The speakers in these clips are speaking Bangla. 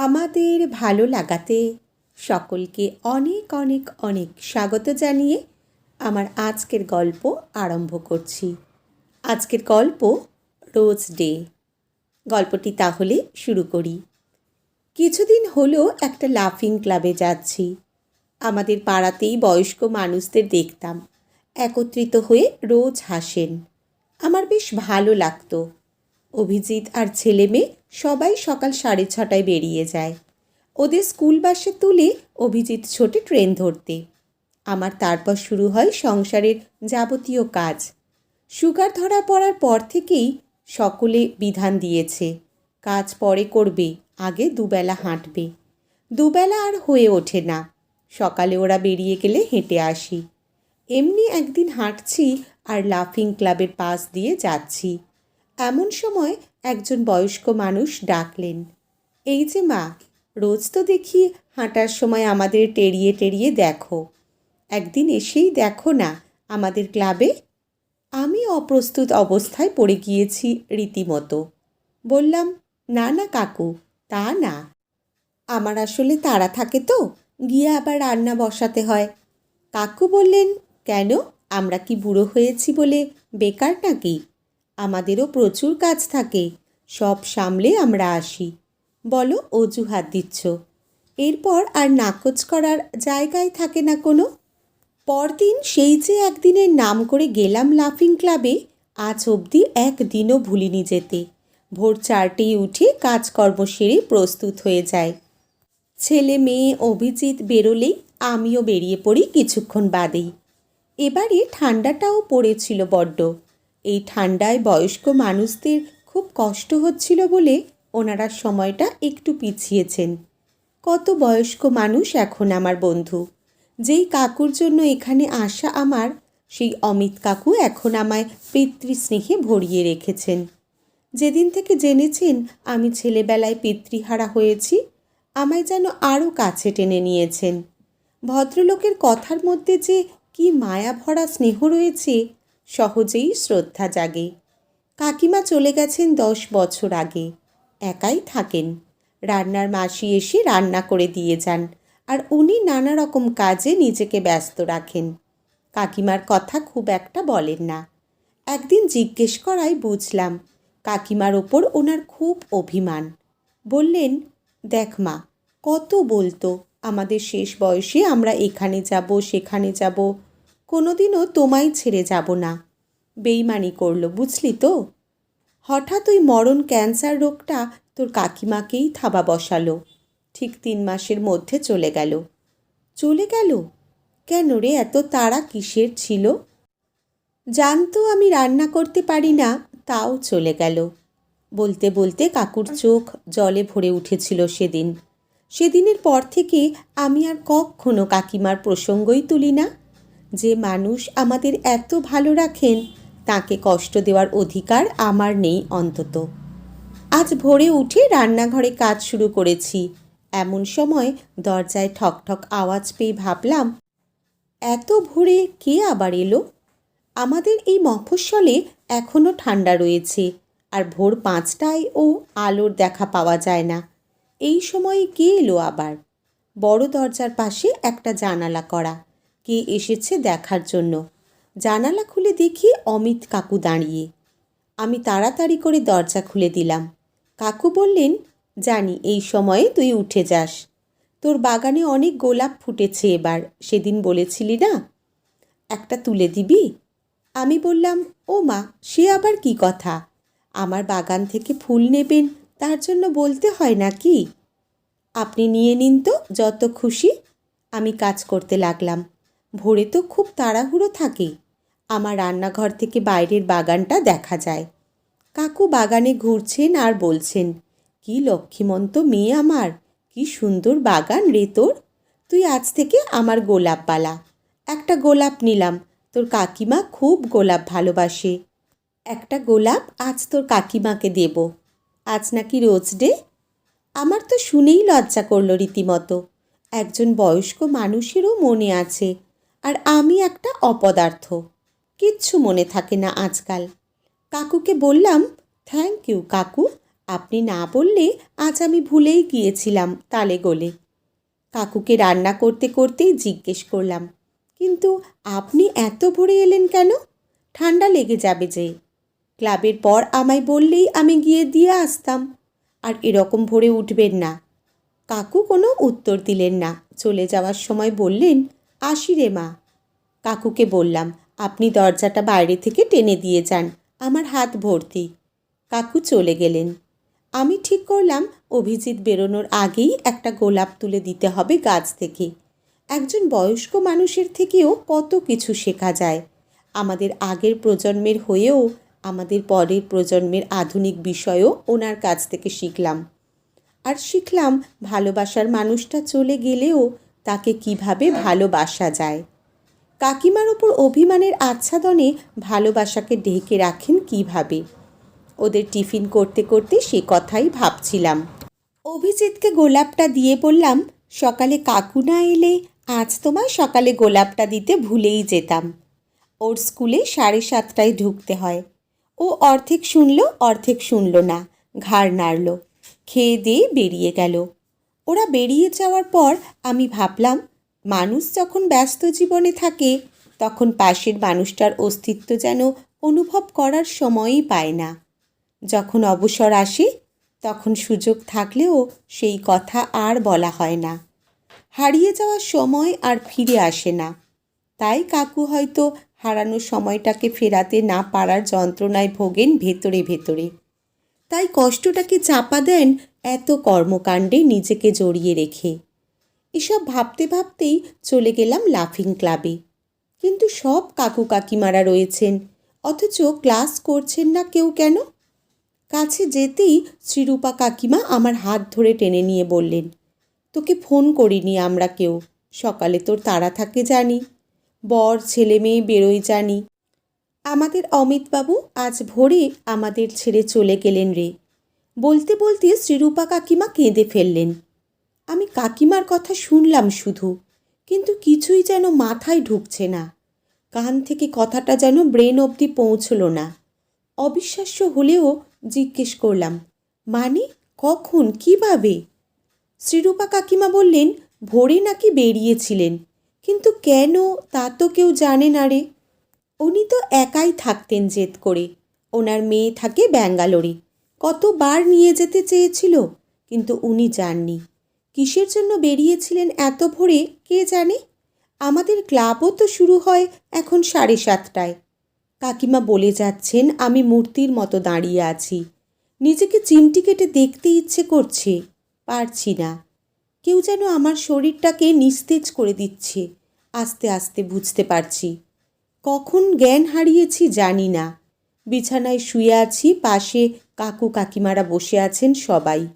আমাদের ভালো লাগাতে সকলকে অনেক অনেক অনেক স্বাগত জানিয়ে আমার আজকের গল্প আরম্ভ করছি। আজকের গল্প রোজ ডে। গল্পটি তাহলে শুরু করি। কিছুদিন হলো একটা লাফিং ক্লাবে যাচ্ছি। আমাদের পাড়াতেই বয়স্ক মানুষদের দেখতাম। একত্রিত হয়ে রোজ হাসেন। আমার বেশ ভালো লাগতো। অভিজিৎ আর ছেলে মেয়ে সবাই সকাল সাড়ে ছটায় বেরিয়ে যায়। ওদের স্কুল বাসে তুলে অভিজিৎ ছোটে ট্রেন ধরতে। আমার তারপর শুরু হয় সংসারের যাবতীয় কাজ। সুগার ধরা পড়ার পর থেকেই সকলে বিধান দিয়েছে, কাজ পরে করবে, আগে দুবেলা হাঁটবে। দুবেলা আর হয়ে ওঠে না, সকালে ওরা বেরিয়ে গেলে হেঁটে আসি। এমনি একদিন হাঁটছি আর লাফিং ক্লাবের পাশ দিয়ে যাচ্ছি। এমন সময় একজন বয়স্ক মানুষ ডাকলেন, এই যে মা, রোজ তো দেখি হাঁটার সময় আমাদের টেরিয়ে টেরিয়ে দেখো। একদিন এসেই দেখো না আমাদের ক্লাবে? আমি অপ্রস্তুত অবস্থায় পড়ে গিয়েছি রীতিমতো। বললাম, না না কাকু, তা না। আমার আসলে তাড়া থাকে তো, গিয়ে আবার রান্না বসাতে হয়। কাকু বললেন, কেন? আমরা কি বুড়ো হয়েছি বলে বেকার নাকি? আমাদেরও প্রচুর কাজ থাকে। সব সামলে আমরা আসি। বলো, অজুহাত দিচ্ছ। এরপর আর নাকচ করার জায়গায় থাকে না কোনো? পরদিন সেই যে একদিনের নাম করে গেলাম লাফিং ক্লাবে, আজ অবধি একদিনও ভুলিনি যেতে। ভোর চারটেই উঠে কাজকর্ম সেরে প্রস্তুত হয়ে যায় ছেলে মেয়ে অভিজিৎ বেরোলেই আমিও বেরিয়ে পড়ি কিছুক্ষণ বাদেই। এবারে ঠান্ডাটাও পড়েছিল বড্ড। এই ঠান্ডায় বয়স্ক মানুষদের খুব কষ্ট হচ্ছিল বলে ওনারা সময়টা একটু পিছিয়েছেন। কত বয়স্ক মানুষ এখন আমার বন্ধু। যেই কাকুর জন্য এখানে আসা আমার, সেই অমিত কাকু এখন আমায় পিতৃস্নেহে ভরিয়ে রেখেছেন। যেদিন থেকে জেনেছেন আমি ছেলেবেলায় পিতৃহারা হয়েছি, আমায় যেন আরও কাছে টেনে নিয়েছেন। ভদ্রলোকের কথার মধ্যে যে কি মায়া ভরা স্নেহ রয়েছে সহজেই শ্রদ্ধা জাগে। কাকিমা চলে গেছেন দশ বছর আগে। একাই থাকেন। রান্নার মাসি এসে রান্না করে দিয়ে যান আর উনি নানা রকম কাজে নিজেকে ব্যস্ত রাখেন। কাকিমার কথা খুব একটা বলেন না। একদিন জিজ্ঞেস করায় বুঝলাম, কাকিমার ওপর ওনার খুব অভিমান। বললেন, দেখ মা, কত বলতো, আমাদের শেষ বয়সে আমরা এখানে যাব, সেখানে যাব কোনোদিনও তোমায় ছেড়ে যাব না। বেইমানি করল, বুঝলি তো? হঠাৎ ওই মরণ ক্যান্সার রোগটা তোর কাকিমাকেই থাবা বসালো। ঠিক তিন মাসের মধ্যে চলে গেল। চলে গেল? কেন রে, এত তাড়া কিসের ছিল? জানতো আমি রান্না করতে পারি না, তাও চলে গেল। বলতে বলতে কাকুর চোখ জলে ভরে উঠেছিল সেদিন। সেদিনের পর থেকে আমি আর কখনো কাকিমার প্রসঙ্গই তুলি না। যে মানুষ আমাদের এত ভালো রাখেন, তাকে কষ্ট দেওয়ার অধিকার আমার নেই অন্তত। আজ ভোরে উঠে রান্নাঘরে কাজ শুরু করেছি। এমন সময় দরজায় ঠক ঠক আওয়াজ পেয়ে ভাবলাম, এত ভোরে কে আবার এলো? আমাদের এই মফস্বলে এখনও ঠান্ডা রয়েছে, আর ভোর পাঁচটায় ও আলোর দেখা পাওয়া যায় না। এই সময়ে কে এলো আবার? বড় দরজার পাশে একটা জানালা করা। কে এসেছে দেখার জন্য। জানালা খুলে দেখি অমিত কাকু দাঁড়িয়ে। আমি তাড়াতাড়ি করে দরজা খুলে দিলাম। কাকু বললেন, জানি, এই সময়ে তুই উঠে যাস। তোর বাগানে অনেক গোলাপ ফুটেছে এবার, সেদিন বলেছিলি না? একটা তুলে দিবি? আমি বললাম, ও মা, সে আবার কি কথা? আমার বাগান থেকে ফুল নেবেন, তার জন্য বলতে হয় নাকি? আপনি নিয়ে নিন তো, যত খুশি। আমি কাজ করতে লাগলাম। ভোরে তো খুব তাড়াহুড়ো থাকে। আমার রান্নাঘর থেকে বাইরের বাগানটা দেখা যায়। কাকু বাগানে ঘুরছেন আর বলছেন, কি লক্ষ্মীমন্ত মেয়ে আমার, কি সুন্দর বাগান রে তোর। তুই আজ থেকে আমার গোলাপ পালা। একটা গোলাপ নিলাম, তোর কাকিমা খুব গোলাপ ভালোবাসে। একটা গোলাপ আজ তোর কাকিমাকে দেব। আজ নাকি রোজ ডে? আমার তো শুনেই লজ্জা করল রীতিমতো। একজন বয়স্ক মানুষেরও মনে আছে আর আমি একটা অপদার্থ। কিচ্ছু মনে থাকে না আজকাল। কাকুকে বললাম থ্যাংক ইউ কাকু। আপনি না বললে আজ আমি ভুলেই গিয়েছিলাম তালে গোলে। কাকুকে রান্না করতে করতেই জিজ্ঞেস করলাম, কিন্তু আপনি এত ভরে এলেন কেন? ঠান্ডা লেগে যাবে যে। ক্লাবের পর আমায় বললেই আমি গিয়ে দিয়ে আসতাম। আর এরকম ভরে উঠবেন না। কাকু কোনো উত্তর দিলেন না। চলে যাওয়ার সময় বললেন আসি রে মা। কাকুকে বললাম, আপনি দরজাটা বাইরে থেকে টেনে দিয়ে যান, আমার হাত ভর্তি। কাকু চলে গেলেন। আমি ঠিক করলাম, অভিজিৎ বেরোনোর আগেই একটা গোলাপ তুলে দিতে হবে গাছ থেকে। একজন বয়স্ক মানুষের থেকেও কত কিছু শেখা যায়। আমাদের আগের প্রজন্মের হয়েও আমাদের পরের প্রজন্মের আধুনিক বিষয়ও ওনার কাছ থেকে শিখলাম। আর শিখলাম, ভালোবাসার মানুষটা চলে গেলেও তাকে কীভাবে ভালোবাসা যায়? কাকিমার ওপর অভিমানের আচ্ছাদনে ভালোবাসাকে ঢেকে রাখেন কীভাবে? ওদের টিফিন করতে করতে সে কথাই ভাবছিলাম। অভিজিৎকে গোলাপটা দিয়ে বললাম, সকালে কাকু না এলে আজ তোমায় সকালে গোলাপটা দিতে ভুলেই যেতাম। ওর স্কুলে সাড়ে সাতটায় ঢুকতে হয়। ও অর্ধেক শুনলো, অর্ধেক শুনল না, ঘাড় নাড়ল। খেয়ে দিয়ে বেরিয়ে গেল। ওরা বেরিয়ে যাওয়ার পর আমি ভাবলাম, মানুষ যখন ব্যস্ত জীবনে থাকে, তখন পাশের মানুষটার অস্তিত্ব যেন অনুভব করার সময়ই পায় না। যখন অবসর আসে, তখন সুযোগ থাকলেও সেই কথা আর বলা হয় না। হারিয়ে যাওয়ার সময় আর ফিরে আসে না। তাই কাকু হয়তো হারানো সময়টাকে ফেরাতে না পারার যন্ত্রণায় ভোগেন ভেতরে ভেতরে। তাই কষ্টটাকে চাপা দেন এত কর্মকাণ্ডে নিজেকে জড়িয়ে রেখে? এসব ভাবতে ভাবতেই চলে গেলাম লাফিং ক্লাবে। কিন্তু সব কাকু কাকিমারা রয়েছেন, অথচ ক্লাস করছেন না কেউ কেন? কাছে যেতেই শ্রীরূপা কাকিমা আমার হাত ধরে টেনে নিয়ে বললেন, তোকে ফোন করিনি আমরা কেউ, সকালে তোর তাড়া থাকে জানি, বর ছেলে মেয়ে বেরোয় জানি আমাদের অমিতবাবু, আজ ভোরে আমাদের ছেড়ে চলে গেলেন রে। বলতে বলতে শ্রীরূপা কাকিমা কেঁদে ফেললেন। আমি কাকিমার কথা শুনলাম শুধু, কিন্তু কিছুই যেন মাথায় ঢুকছে না। কান থেকে কথাটা যেন ব্রেন অবধি পৌঁছলো না। অবিশ্বাস্য হলেও জিজ্ঞেস করলাম মানে কখন, কীভাবে? শ্রীরূপা কাকিমা বললেন, ভোরে নাকি বেরিয়েছিলেন, কিন্তু কেন তা তো কেউ জানে না রে। উনি তো একাই থাকতেন জেদ করে। ওনার মেয়ে থাকে ব্যাঙ্গালোরে। কতবার নিয়ে যেতে চেয়েছিল, কিন্তু উনি যাননি। কিসের জন্য বেরিয়েছিলেন এত ভোরে, কে জানে? আমাদের ক্লাবও তো শুরু হয় এখন সাড়ে সাতটায়। কাকিমা বলে যাচ্ছেন, আমি মূর্তির মতো দাঁড়িয়ে আছি। নিজেকে চিমটি কেটে দেখতে ইচ্ছে করছে, পারছি না। কেউ যেন আমার শরীরটাকে নিস্তেজ করে দিচ্ছে। আস্তে আস্তে বুঝতে পারছি। কখন জ্ঞান হারিয়েছি জানি না। বিছানায় শুয়ে আছি, পাশে কাকু কাকিমারা বসে আছেন সবাই।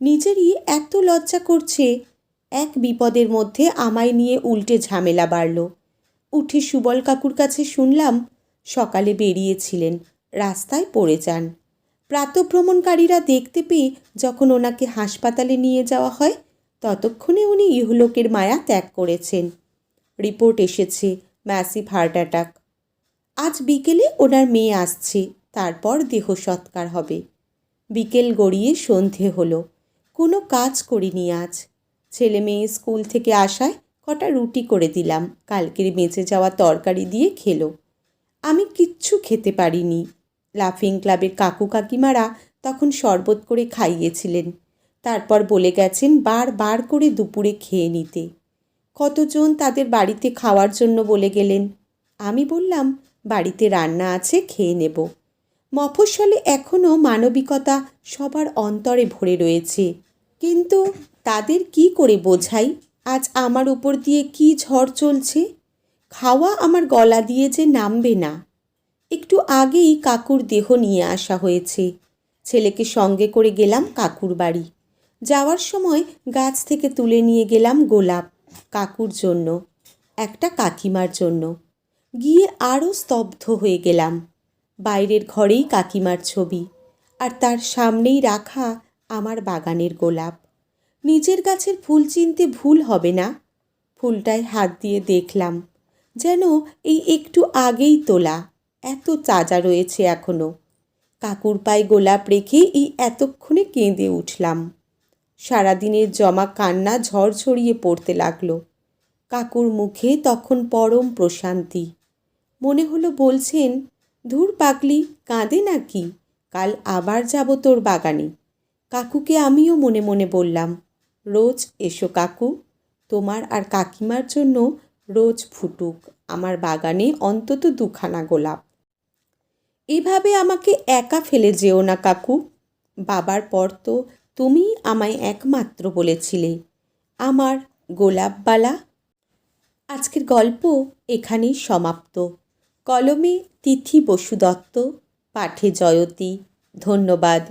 নিজেরই এত লজ্জা করছে, এক বিপদের মধ্যে আমায় নিয়ে উল্টে ঝামেলা বাড়ল। উঠে সুবল কাকুর কাছে শুনলাম, সকালে বেরিয়েছিলেন, রাস্তায় পড়ে যান। প্রাতভ্রমণকারীরা দেখতে পেয়ে যখন ওনাকে হাসপাতালে নিয়ে যাওয়া হয়, ততক্ষণে উনি ইহলোকের মায়া ত্যাগ করেছেন। রিপোর্ট এসেছে ম্যাসিভ হার্ট অ্যাটাক। আজ বিকেলে ওনার মেয়ে আসছে, তারপর দেহ সৎকার হবে। বিকেল গড়িয়ে সন্ধে হলো। কোনো কাজ করিনি আজ। ছেলে মেয়ে স্কুল থেকে আসায় কটা রুটি করে দিলাম, কালকের বেঁচে যাওয়া তরকারি দিয়ে খেলো। আমি কিচ্ছু খেতে পারিনি। লাফিং ক্লাবের কাকু কাকিমারা তখন শরবত করে খাইয়েছিলেন। তারপর বলে গেছেন, বার বার করে দুপুরে খেয়ে নিতে। কতজন তাদের বাড়িতে খাওয়ার জন্য বলে গেলেন? আমি বললাম, বাড়িতে রান্না আছে, খেয়ে নেব। মফস্বলে এখনও মানবিকতা সবার অন্তরে ভরে রয়েছে। কিন্তু তাদের কি করে বোঝাই? আজ আমার উপর দিয়ে কি ঝড় চলছে? খাওয়া আমার গলা দিয়ে যে নামবে না। একটু আগেই কাকুর দেহ নিয়ে আসা হয়েছে। ছেলেকে সঙ্গে করে গেলাম কাকুর বাড়ি। যাওয়ার সময় গাছ থেকে তুলে নিয়ে গেলাম গোলাপ। কাকুর জন্য, একটা কাকিমার জন্য। গিয়ে আরও স্তব্ধ হয়ে গেলাম। বাইরের ঘরেই কাকিমার ছবি আর তার সামনেই রাখা আমার বাগানের গোলাপ। নিজের গাছের ফুল চিনতে ভুল হবে না? ফুলটায় হাত দিয়ে দেখলাম যেন এই একটু আগেই তোলা, এত তাজা রয়েছে এখনও কাকুর পায়ে গোলাপ রেখে এই এতক্ষণে কেঁদে উঠলাম। সারাদিনের জমা কান্না ঝড় ছড়িয়ে পড়তে লাগল। কাকুর মুখে তখন পরম প্রশান্তি। মনে হলো বলছেন, ধুর পাগলি, কাঁদে নাকি? কাল আবার যাব তোর বাগানে। কাকুকে আমিও মনে মনে বললাম, রোজ এসো কাকু, তোমার আর কাকিমার জন্য রোজ ফুটুক, আমার বাগানে অন্তত দুখানা গোলাপ। এভাবে আমাকে একা ফেলে যেও না কাকু, বাবার পর তো তুমি আমায় একমাত্র বলেছিলে, আমার গোলাপবালা। আজকের গল্প এখানেই সমাপ্ত। কলমে তিথি বসু দত্ত পাঠে জয়তী। ধন্যবাদ।